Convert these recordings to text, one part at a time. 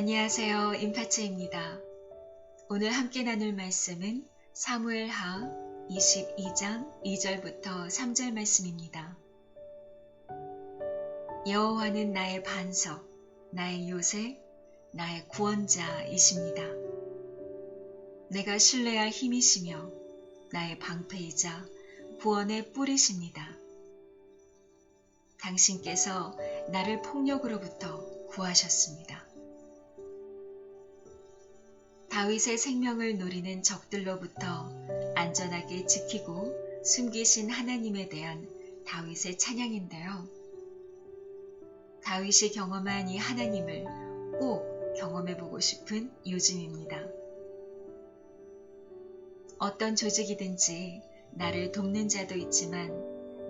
안녕하세요. 임파체입니다. 오늘 함께 나눌 말씀은 사무엘하 22장 2절부터 3절 말씀입니다. 여호와는 나의 반석, 나의 요새, 나의 구원자이십니다. 내가 신뢰할 힘이시며 나의 방패이자 구원의 뿌리십니다. 당신께서 나를 폭력으로부터 구하셨습니다. 다윗의 생명을 노리는 적들로부터 안전하게 지키고 숨기신 하나님에 대한 다윗의 찬양인데요. 다윗이 경험한 이 하나님을 꼭 경험해보고 싶은 요즘입니다. 어떤 조직이든지 나를 돕는 자도 있지만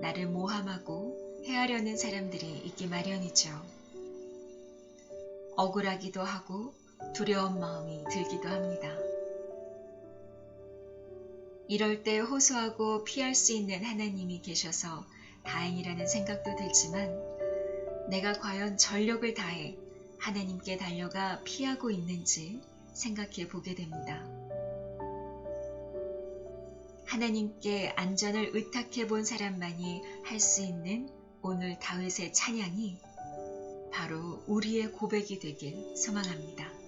나를 모함하고 해하려는 사람들이 있기 마련이죠. 억울하기도 하고 두려운 마음이 들기도 합니다. 이럴 때 호소하고 피할 수 있는 하나님이 계셔서 다행이라는 생각도 들지만 내가 과연 전력을 다해 하나님께 달려가 피하고 있는지 생각해 보게 됩니다. 하나님께 안전을 의탁해 본 사람만이 할 수 있는 오늘 다윗의 찬양이 바로 우리의 고백이 되길 소망합니다.